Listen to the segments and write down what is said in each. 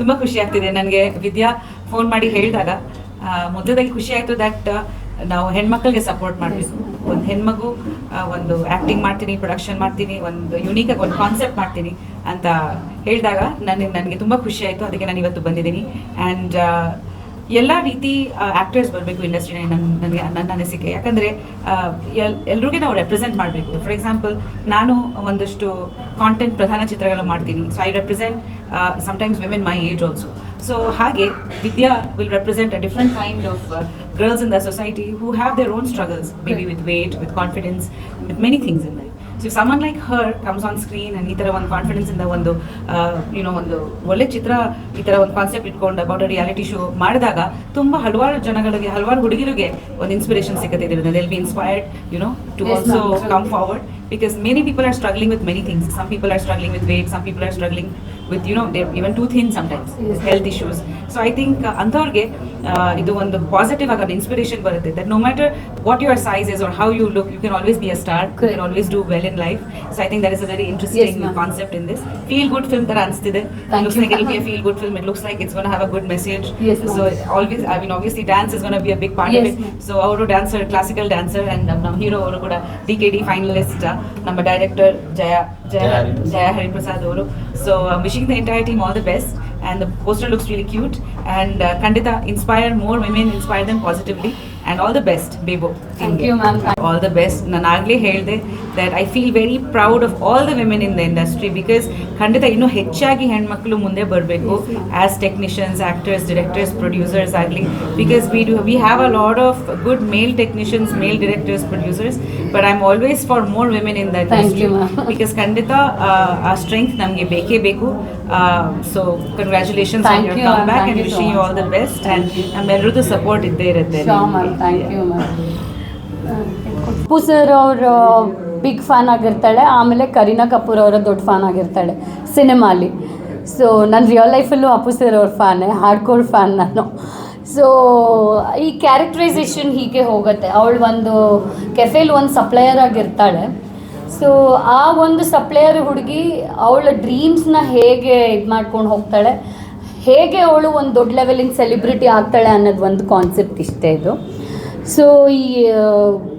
ತುಂಬ ಖುಷಿ ಆಗ್ತಿದೆ. ನನಗೆ ವಿದ್ಯಾ ಫೋನ್ ಮಾಡಿ ಹೇಳಿದಾಗ ಮೊದಲದಾಗಿ ಖುಷಿ ಆಯಿತು ದಟ್ ನಾವು ಹೆಣ್ಮಕ್ಳಿಗೆ ಸಪೋರ್ಟ್ ಮಾಡಬೇಕು. ಒಂದು ಹೆಣ್ಮಗು ಒಂದು ಆ್ಯಕ್ಟಿಂಗ್ ಮಾಡ್ತೀನಿ ಪ್ರೊಡಕ್ಷನ್ ಮಾಡ್ತೀನಿ, ಒಂದು ಯುನೀಕಾಗಿ ಒಂದು ಕಾನ್ಸೆಪ್ಟ್ ಮಾಡ್ತೀನಿ ಅಂತ ಹೇಳಿದಾಗ, ನನಗೆ ನನಗೆ ತುಂಬ ಖುಷಿ ಆಯಿತು. ಅದಕ್ಕೆ ನಾನು ಇವತ್ತು ಬಂದಿದ್ದೀನಿ. ಆ್ಯಂಡ್ ಎಲ್ಲ ರೀತಿ ಆ್ಯಕ್ಟರ್ಸ್ ಬರಬೇಕು ಇಂಡಸ್ಟ್ರಿ ನನ್ನ ನನಗೆ ನನ್ನ ಅನಿಸಿಕೆ. ಯಾಕಂದರೆ ಎಲ್ ಎಲ್ರಿಗೂ ನಾವು ರೆಪ್ರೆಸೆಂಟ್ ಮಾಡಬೇಕು. ಫಾರ್ ಎಕ್ಸಾಂಪಲ್ ನಾನು ಒಂದಷ್ಟು ಕಾಂಟೆಂಟ್ ಪ್ರಧಾನ ಚಿತ್ರಗಳು ಮಾಡ್ತೀನಿ. So I represent sometimes women my age also so ಹಾಗೆ Vidya will represent a different kind of girls in the society who have their own struggles maybe with weight, with confidence, with many things in life. So someone like her comes on screen and ಈ ತರ ಒಂದು confidence ಇಂದ ಒಂದು ಏನೋ ಒಂದು ಒಳ್ಳೆ ಚಿತ್ರ ಈ ಥರ ಒಂದು ಕಾನ್ಸೆಪ್ಟ್ ಇಟ್ಕೊಂಡು ಅಬೌಟ್ ಅ ರಿಯಾಲಿಟಿ ಶೋ ಮಾಡಿದಾಗ ತುಂಬಾ ಹಲವಾರು ಜನಗಳಿಗೆ ಹಲವಾರು ಹುಡುಗಿರಿಗೆ ಒಂದು ಇನ್ಸ್ಪಿರೇಷನ್ ಸಿಗುತ್ತೆ ಇದ್ರಿಂದ. They'll be inspired you to also come forward because many people are struggling with many things some people are struggling with weight some people are struggling with you know even to thing some health issues so I think ಅಂತವ್ರಿಗೆ ಇದು ಒಂದು positive ಆಗಿ inspiration ಬರುತ್ತೆ. That no matter what your size is or how you look you can always be a star you can always do well in life so I think that is a very interesting concept in this feel good film ತರ ಅನಿಸ್ತಿದೆ looks like like it's going to have a good message. Yes, ma'am. so always, I mean, obviously, dance is going to be a big part Yes, of it. ma'am. So ಅವರು dancer classical dancer and ನಮ್ಮ hero ಅವರು ಕೂಡ D K D finalist ನಮ್ಮ director Jaya Jaya Jaya Hariprasad. Jaya Hariprasad ಅವರು so wishing the entire team all the best and the poster looks really cute. And uh, Kandita, inspire more women, inspire them positively. And all the best Bebo thank you ma'am all the best ನಾನು ಆಗಲೇ ಹೇಳಿದೆ that I feel very proud of all the women in the industry because ಖಂಡಿತ ಇನ್ನೂ ಹೆಚ್ಚಾಗಿ ಹೆಣ್ಮಕ್ಳು ಮುಂದೆ ಬರಬೇಕು as technicians actors directors producers ಆಗಲಿ. Because we do we have a lot of good male technicians male directors producers but I am always for more women in that industry. Because ಖಂಡಿತ ಆ, strength ನಮಗೆ ಬೇಕೇ ಬೇಕು. So congratulations Thank you, come. Back and wishing you all the best and. ನಮ್ಮೆಲ್ಲರದ್ದು support ಇದ್ದೇ ಇರುತ್ತೆ. Sure, you Appu sir ಅವರು big fan ಆಗಿರ್ತಾಳೆ. ಆಮೇಲೆ ಕರೀನಾ ಕಪೂರ್ ಅವರ ದೊಡ್ಡ ಫ್ಯಾನ್ ಆಗಿರ್ತಾಳೆ ಸಿನಿಮಾಲಿ. ಸೊ ನನ್ನ ರಿಯಲ್ ಲೈಫಲ್ಲೂ ಅಪ್ಪು ಸರ್ ಅವ್ರ ಫ್ಯಾನೇ ಹಾರ್ಡ್ ಕೋರ್ ಫ್ಯಾನ್ ನಾನು. ಸೊ ಈ ಕ್ಯಾರೆಕ್ಟರೈಸೇಷನ್ ಹೀಗೆ ಹೋಗುತ್ತೆ. ಅವಳು ಒಂದು ಕೆಫೇಲಿ ಒಂದು ಸಪ್ಲೈಯರ್ ಆಗಿರ್ತಾಳೆ. ಸೊ ಆ ಒಂದು ಸಪ್ಲೈಯರ್ ಹುಡುಗಿ ಅವಳ ಡ್ರೀಮ್ಸ್ನ ಹೇಗೆ ಇದು ಮಾಡ್ಕೊಂಡು ಹೋಗ್ತಾಳೆ? ಹೇಗೆ ಅವಳು ಒಂದು ದೊಡ್ಡ ಲೆವೆಲಿನ ಸೆಲೆಬ್ರಿಟಿ ಆಗ್ತಾಳೆ ಅನ್ನೋದು ಒಂದು ಕಾನ್ಸೆಪ್ಟ್ ಇಷ್ಟೇ ಇದು. ಸೊ ಈ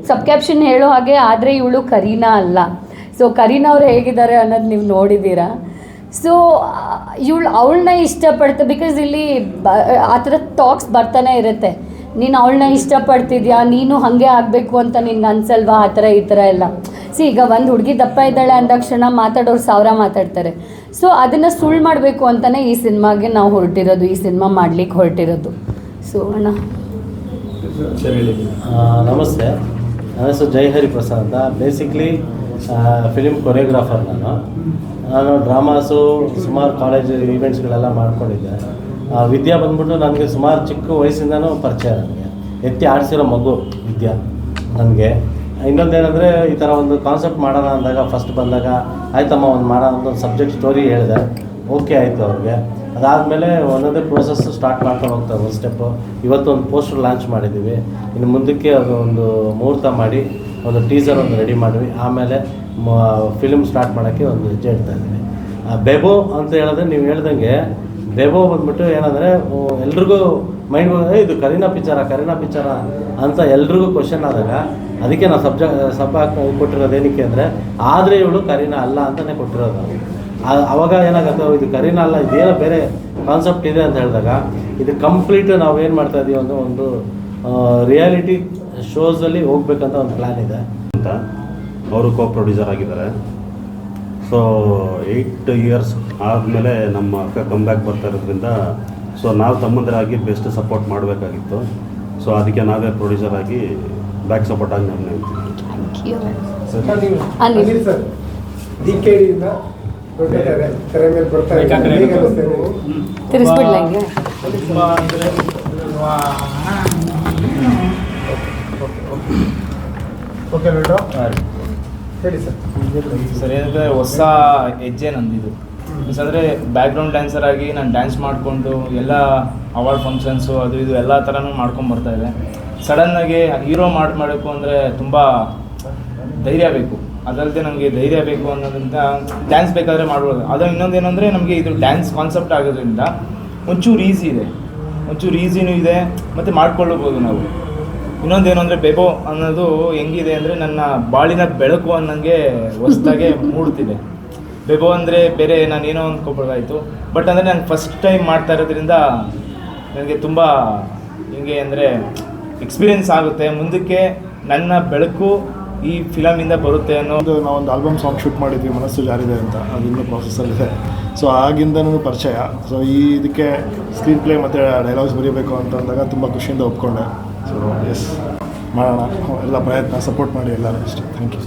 ಸಬ್ ಕ್ಯಾಪ್ಷನ್ ಹೇಳೋ ಹಾಗೆ ಆದರೆ ಇವಳು ಕರೀನಾ ಅಲ್ಲ. ಸೊ ಕರೀನಾ ಅವ್ರು ಹೇಗಿದ್ದಾರೆ ಅನ್ನೋದು ನೀವು ನೋಡಿದ್ದೀರಾ? ಸೊ ಇವಳು ಅವಳನ್ನ ಇಷ್ಟಪಡ್ತೆ ಬಿಕಾಸ್ ಇಲ್ಲಿ ಆ ಥರ ಟಾಕ್ಸ್ ಬರ್ತಾನೆ ಇರುತ್ತೆ. ನೀನು ಅವಳನ್ನ ಇಷ್ಟಪಡ್ತಿದ್ಯಾ? ನೀನು ಹಾಗೆ ಆಗಬೇಕು ಅಂತ ನಿನ್ಗೆ ಅನ್ಸಲ್ವಾ? ಆ ಥರ, ಈ ಥರ ಎಲ್ಲ. ಸಿ ಈಗ ಒಂದು ಹುಡುಗಿ ದಪ್ಪ ಇದ್ದಾಳೆ ಅಂದಾಕ್ಷಣ ಮಾತಾಡೋರು ಸಾವಿರ ಮಾತಾಡ್ತಾರೆ. ಸೊ ಅದನ್ನು ಸುಳ್ಳು ಮಾಡಬೇಕು ಅಂತಲೇ ಈ ಸಿನಿಮಾಗೆ ನಾವು ಹೊರಟಿರೋದು, ಈ ಸಿನಿಮಾ ಮಾಡ್ಲಿಕ್ಕೆ ಹೊರಟಿರೋದು. ಸೊ ಅಣ್ಣ. ನಮಸ್ತೆ. ನನ್ನ ಹೆಸರು ಜೈಹರಿ ಪ್ರಸಾದ್ ಅಂತ ಬೇಸಿಕ್ಲಿ ಫಿಲಿಮ್ ಕೊರಿಯೋಗ್ರಾಫರ್ ನಾನು. ನಾನು ಡ್ರಾಮಾಸು ಸುಮಾರು ಕಾಲೇಜ್ ಈವೆಂಟ್ಸ್ಗಳೆಲ್ಲ ಮಾಡ್ಕೊಂಡಿದ್ದೆ. ವಿದ್ಯಾ ಬಂದ್ಬಿಟ್ಟು ನನಗೆ ಸುಮಾರು ಚಿಕ್ಕ ವಯಸ್ಸಿಂದನೂ ಪರಿಚಯ ನನಗೆ. ಎತ್ತಿ ಆಡಿಸಿರೋ ಮಗು ವಿದ್ಯಾ ನನಗೆ. ಇನ್ನೊಂದೇನೆಂದರೆ, ಈ ಥರ ಒಂದು ಕಾನ್ಸೆಪ್ಟ್ ಮಾಡೋಣ ಅಂದಾಗ ಫಸ್ಟ್ ಬಂದಾಗ, ಆಯ್ತಮ್ಮ, ಒಂದು ಮಾಡೋಣ ಅಂತ ಒಂದು ಸಬ್ಜೆಕ್ಟ್ ಸ್ಟೋರಿ ಹೇಳಿದೆ. ಓಕೆ ಆಯಿತು ಅವ್ರಿಗೆ. ಅದಾದಮೇಲೆ ಒಂದೊಂದೇ ಪ್ರೋಸೆಸ್ ಸ್ಟಾರ್ಟ್ ಮಾಡ್ಕೊಂಡು ಹೋಗ್ತಾರೆ ಒಂದು ಸ್ಟೆಪ್ಪು ಇವತ್ತು ಒಂದು ಪೋಸ್ಟರ್ ಲಾಂಚ್ ಮಾಡಿದ್ದೀವಿ ಇನ್ನು ಮುಂದಕ್ಕೆ ಅದು ಒಂದು ಮುಹೂರ್ತ ಮಾಡಿ, ಒಂದು ಟೀಸರ್ ಒಂದು ರೆಡಿ ಮಾಡಿದ್ವಿ. ಆಮೇಲೆ ಫಿಲ್ಮ್ ಸ್ಟಾರ್ಟ್ ಮಾಡೋಕ್ಕೆ ಒಂದು ಹೆಜ್ಜೆ ಇಡ್ತಾ ಇದ್ದೀವಿ. ಬೆಬೋ ಅಂತ ಹೇಳಿದ್ರೆ ನೀವು ಹೇಳ್ದಂಗೆ ಬೆಬೋ ಬಂದ್ಬಿಟ್ಟು ಏನಂದರೆ ಎಲ್ರಿಗೂ ಮೈಂಡ್ ಇದು ಕರೀನಾ ಪಿಕ್ಚರ ಕರೀನಾ ಪಿಕ್ಚರ ಅಂತ ಎಲ್ರಿಗೂ ಕ್ವಶನ್ ಆದಾಗ ಅದಕ್ಕೆ ನಾವು ಸಬ್ಜೆಕ್ಟ್ ಸಬ್ ಕೊಟ್ಟಿರೋದು ಏನಕ್ಕೆ ಅಂದರೆ, ಆದರೆ ಇವಳು ಕರೀನಾ ಅಲ್ಲ ಅಂತಲೇ ಕೊಟ್ಟಿರೋದು. ಅವಾಗ ಏನಾಗುತ್ತೆ ಇದು ಕರೀನಾ ಅಲ್ಲ ಇದೇನೋ ಬೇರೆ ಕಾನ್ಸೆಪ್ಟ್ ಇದೆ ಅಂತ ಹೇಳಿದಾಗ ಇದು ಕಂಪ್ಲೀಟ್ ನಾವು ಏನು ಮಾಡ್ತಾ ಇದೀವಿ ಅಂದರೆ ಒಂದು ರಿಯಾಲಿಟಿ ಶೋಸಲ್ಲಿ ಹೋಗ್ಬೇಕಂತ ಒಂದು ಪ್ಲ್ಯಾನ್ ಇದೆ. ಅಂತ ಅವರು ಕೋ ಪ್ರೊಡ್ಯೂಸರ್ ಆಗಿದ್ದಾರೆ. ಸೊ ಏಯ್ಟ್ ಇಯರ್ಸ್ ಆದಮೇಲೆ ನಮ್ಮ ಅಕ್ಕ ಕಮ್ಬ್ಯಾಕ್ ಬರ್ತಾ ಇರೋದ್ರಿಂದ ಸೊ ನಾವು ತಮ್ಮಂದರಾಗಿ ಬೆಸ್ಟ್ ಸಪೋರ್ಟ್ ಮಾಡಬೇಕಾಗಿತ್ತು. ಸೊ ಅದಕ್ಕೆ ನಾವೇ ಪ್ರೊಡ್ಯೂಸರ್ ಆಗಿ ಬ್ಯಾಕ್ ಸಪೋರ್ಟ್ ಆಗಿ ನಾವು ತಿರ್ಸ್ಬಿಡ್ಲ ಹಿಂಗೆ? ಓಕೆ ಬಿಟ್ಟು ಹೇಳಿ ಸರ್. ಹೊಸ ಹೆಜ್ಜೆ ನಂದಿದು. ಮೀನ್ಸ್ ಅಂದರೆ ಬ್ಯಾಕ್ಗ್ರೌಂಡ್ ಡ್ಯಾನ್ಸರ್ ಆಗಿ ನಾನು ಡ್ಯಾನ್ಸ್ ಮಾಡಿಕೊಂಡು ಎಲ್ಲ ಅವಾರ್ಡ್ ಫಂಕ್ಷನ್ಸು ಅದು ಇದು ಎಲ್ಲ ಥರನೂ ಮಾಡ್ಕೊಂಡು ಬರ್ತಾ ಇದೆ ಸಡನ್ನಾಗಿ ಹೀರೋ ಮಾಡಿ ಮಾಡಬೇಕು ಅಂದರೆ ತುಂಬ ಧೈರ್ಯ ಬೇಕು. ಅದಲ್ಲದೆ ನಮಗೆ ಧೈರ್ಯ ಬೇಕು ಅನ್ನೋದ್ರಿಂದ ಡ್ಯಾನ್ಸ್ ಬೇಕಾದರೆ ಮಾಡ್ಬೋದು. ಅದು ಇನ್ನೊಂದು ಏನಂದರೆ ನಮಗೆ ಇದು ಡ್ಯಾನ್ಸ್ ಕಾನ್ಸೆಪ್ಟ್ ಆಗೋದ್ರಿಂದ ಒಂಚೂರು ಈಸಿ ಇದೆ. ಒಂಚೂರು ಈಸಿನೂ ಇದೆ, ಮತ್ತು ಮಾಡ್ಕೊಳ್ಳಬಹುದು ನಾವು. ಇನ್ನೊಂದು ಅಂದರೆ ಬೆಬೋ ಅನ್ನೋದು ಹೆಂಗಿದೆ ಅಂದರೆ ನನ್ನ ಬಾಳಿನ ಬೆಳಕು ಅನ್ನಂಗೆ ಹೊಸ್ದಾಗೆ ಮೂಡ್ತಿದೆ. ಬೆಬೋ ಅಂದರೆ ಬೇರೆ ನಾನೇನೋ ಅಂದ್ಕೊಬೋದಾಯಿತು ಬಟ್ ಅಂದರೆ ನಾನು ಫಸ್ಟ್ ಟೈಮ್ ಮಾಡ್ತಾ ಇರೋದ್ರಿಂದ ನನಗೆ ತುಂಬ ಹಿಂಗೆ ಅಂದರೆ ಎಕ್ಸ್ಪೀರಿಯೆನ್ಸ್ ಆಗುತ್ತೆ. ಮುಂದಕ್ಕೆ ನನ್ನ ಬೆಳಕು ಈ ಫಿಲಮಿಂದ ಬರುತ್ತೆ ಅನ್ನೋ ಒಂದು ನಾವೊಂದು ಆಲ್ಬಮ್ ಸಾಂಗ್ ಶೂಟ್ ಮಾಡಿದ್ವಿ, ಮನಸ್ಸು ಜಾರಿದೆ ಅಂತ. ಅದು ಇನ್ನೂ ಪ್ರಾಸೆಸ್ಸಲ್ಲಿದೆ ಸೊ ಆಗಿಂದನೂ ಪರಿಚಯ. ಸೊ ಈ ಇದಕ್ಕೆ ಸ್ಕ್ರೀನ್ ಪ್ಲೇ ಮತ್ತು ಡೈಲಾಗ್ಸ್ ಬರೀಬೇಕು ಅಂತ ಅಂದಾಗ ತುಂಬ ಖುಷಿಯಿಂದ ಒಪ್ಕೊಂಡೆ. ಸೊ ಎಸ್ ಮಾಡೋಣ. ಎಲ್ಲ ಪ್ರಯತ್ನ ಸಪೋರ್ಟ್ ಮಾಡಿ ಎಲ್ಲರೂ ಅಷ್ಟೇ. Thank you